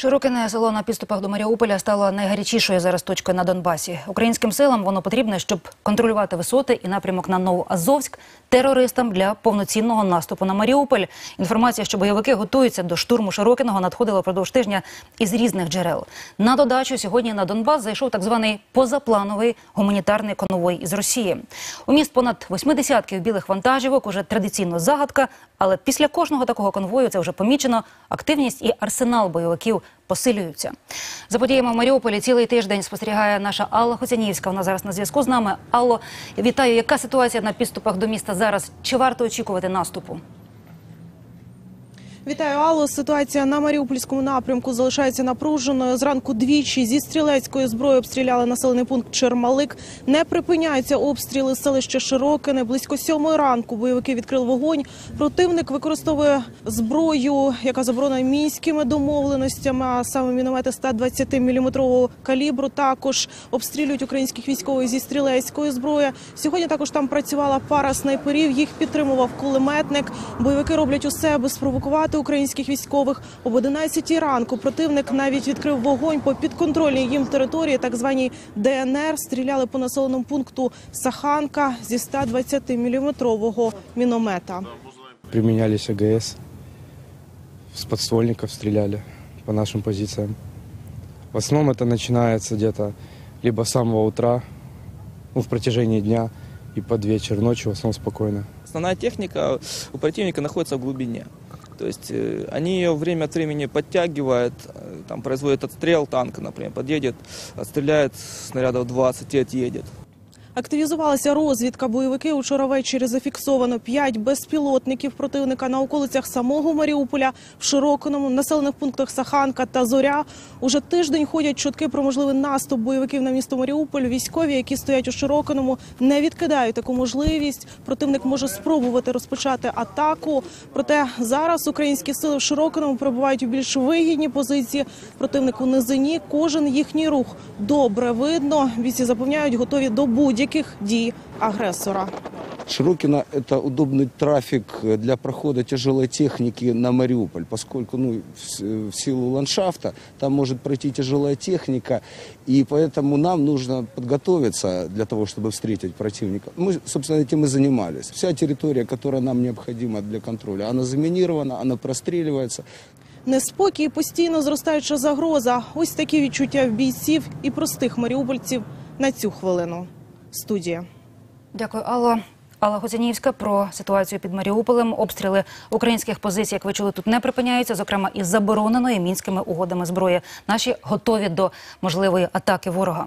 Широкине село на підступах до Маріуполя стало найгарячішою зараз точкою на Донбасі. Українським силам воно потрібне, щоб контролювати висоти і напрямок на Новоазовськ терористам для повноцінного наступу на Маріуполь. Інформація, що бойовики готуються до штурму Широкиного, надходила впродовж тижня із різних джерел. На додачу сьогодні на Донбас зайшов так званий позаплановий гуманітарний конвой із Росії. У міст понад восьми десятків білих вантажівок уже традиційно загадка, але після кожного такого конвою це вже помічено. Активність і арсенал бойовиків посилюються. За подіями в Маріуполі цілий тиждень спостерігає наша Алла Хоцянівська. Вона зараз на зв'язку з нами. Алло, вітаю. Яка ситуація на підступах до міста зараз? Чи варто очікувати наступу? Вітаю, Алло. Ситуація на Маріупольському напрямку залишається напруженою. Зранку двічі зі стрілецької зброї обстріляли населений пункт Чермалик. Не припиняються обстріли селища Широкине. Близько сьомої ранку бойовики відкрили вогонь. Противник використовує зброю, яка заборонена мінськими домовленостями, а саме міномети 120 мм калібру. Також обстрілюють українських військових зі стрілецької зброї. Сьогодні також там працювала пара снайперів. Їх підтримував кулеметник. Бойовики роблять усе, аби спровокувати українських військових. Об 11 ранку противник навіть відкрив вогонь по підконтрольній їм території, так званій ДНР. Стріляли по населеному пункту Саханка зі 120 мм міномета. Применялись АГС, с подствольников стреляли по нашим позициям. В основном это начинается где-то либо с самого утра, ну, в протяжении дня, и под вечер, ночью в основном спокойно. Основная техника у противника находится в глубине. То есть э, они ее время от времени подтягивают, э, там производят отстрел танка, например, подъедет, отстреляет снарядов 20 и отъедет. Активізувалася розвідка. Бойовики учора ввечері зафіксовано п'ять безпілотників противника на околицях самого Маріуполя, в Широкиному, населених пунктах Саханка та Зоря. Уже тиждень ходять чутки про можливий наступ бойовиків на місто Маріуполь. Військові, які стоять у Широкиному, не відкидають таку можливість. Противник може спробувати розпочати атаку. Проте зараз українські сили в Широкиному перебувають у більш вигідній позиції. Противник у низині. Кожен їхній рух добре видно. Бійці запевняють, готові до будь-яких дій агресора. Широкино – это удобный трафик для прохода тяжелой техники на Мариуполь, поскольку ну, в с- в силу ландшафта там может пройти тяжелая техника, и поэтому нам нужно подготовиться для того, чтобы встретить противника. Мы, собственно, этим и занимались. Вся территория, которая нам необходима для контроля, она заминирована, она простреливается. Неспокій, і постійно зростаюча загроза. Ось такі відчуття в бійців і простих маріупольців на цю хвилину. Студія. Дякую, Алло. Алла Гузянівська про ситуацію під Маріуполем. Обстріли українських позицій, як ви чули, тут не припиняються, зокрема із забороненої мінськими угодами зброї. Наші готові до можливої атаки ворога.